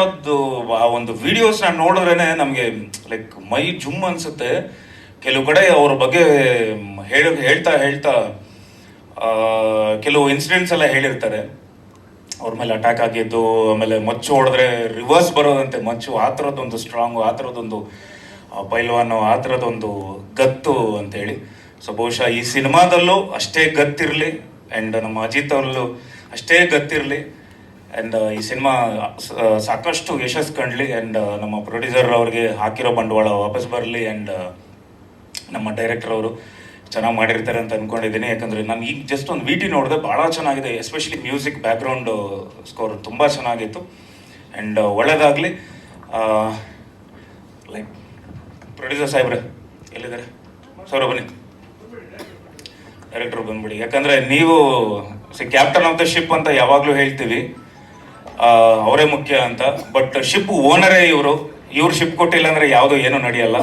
ಮಾಡೋದು ಆ ಒಂದು ವಿಡಿಯೋಸ್ನ ನೋಡಿದ್ರೇನೆ ನಮಗೆ ಲೈಕ್ ಮೈ ಜುಮ್ ಅನ್ಸುತ್ತೆ. ಕೆಲವು ಕಡೆ ಅವ್ರ ಬಗ್ಗೆ ಹೇಳ, ಹೇಳ್ತಾ ಹೇಳ್ತಾ ಕೆಲವು ಇನ್ಸಿಡೆಂಟ್ಸ್ ಎಲ್ಲ ಹೇಳಿರ್ತಾರೆ. ಅವ್ರ ಮೇಲೆ ಅಟ್ಯಾಕ್ ಆಗಿದ್ದು, ಆಮೇಲೆ ಮಚ್ಚು ಹೊಡೆದ್ರೆ ರಿವರ್ಸ್ ಬರೋದಂತೆ. ಮಚ್ಚು ಆ ಥರದ್ದೊಂದು ಸ್ಟ್ರಾಂಗು ಆ ಥರದ್ದೊಂದು ಪೈಲ್ವಾನು, ಆ ಥರದ್ದೊಂದು ಗತ್ತು ಅಂತೇಳಿ. ಸೊ ಬಹುಶಃ ಈ ಸಿನಿಮಾದಲ್ಲೂ ಅಷ್ಟೇ ಗತ್ತಿರಲಿ ಆ್ಯಂಡ್ ನಮ್ಮ ಅಜಿತ್ ಅವರಲ್ಲೂ ಅಷ್ಟೇ ಗತ್ತಿರಲಿ. ಆ್ಯಂಡ್ ಈ ಸಿನಿಮಾ ಸಾಕಷ್ಟು ಯಶಸ್ಸು ಕಂಡ್ಲಿ ಆ್ಯಂಡ್ ನಮ್ಮ ಪ್ರೊಡ್ಯೂಸರ್ ಅವ್ರಿಗೆ ಹಾಕಿರೋ ಬಂಡವಾಳ ವಾಪಸ್ ಬರಲಿ ಆ್ಯಂಡ್ ನಮ್ಮ ಡೈರೆಕ್ಟರ್ ಅವರು ಚೆನ್ನಾಗಿ ಮಾಡಿರ್ತಾರೆ ಅಂತ ಅನ್ಕೊಂಡಿದ್ದೀನಿ. ಯಾಕಂದ್ರೆ ನಾನು ಈಗ ಜಸ್ಟ್ ಒಂದು ವಿಟಿ ನೋಡಿದೆ ಭಾಳ ಚೆನ್ನಾಗಿದೆ. ಎಸ್ಪೆಷಲಿ ಮ್ಯೂಸಿಕ್ ಬ್ಯಾಕ್ಗ್ರೌಂಡ್ ಸ್ಕೋರ್ ತುಂಬ ಚೆನ್ನಾಗಿತ್ತು. ಆ್ಯಂಡ್ ಒಳ್ಳೇದಾಗಲಿ. ಲೈಕ್ ಪ್ರೊಡ್ಯೂಸರ್ ಸಾಹೇಬ್ರೆ, ಎಲ್ಲಿದ್ದಾರೆ? ಸೌರ ಬನ್ನಿ. ಡೈರೆಕ್ಟರ್ ಬಂದ್ಬಿಡಿ. ಯಾಕಂದ್ರೆ ನೀವು ಕ್ಯಾಪ್ಟನ್ ಆಫ್ ದ ಶಿಪ್ ಅಂತ ಯಾವಾಗಲೂ ಹೇಳ್ತೀವಿ. ಅವರೇ ಮುಖ್ಯ ಅಂತ. ಬಟ್ ಶಿಪ್ ಓನರೇ ಇವರು. ಇವ್ರು ಶಿಪ್ ಕೊಟ್ಟಿಲ್ಲ ಅಂದ್ರೆ ಯಾವುದು ಏನೂ ನಡೆಯಲ್ಲ.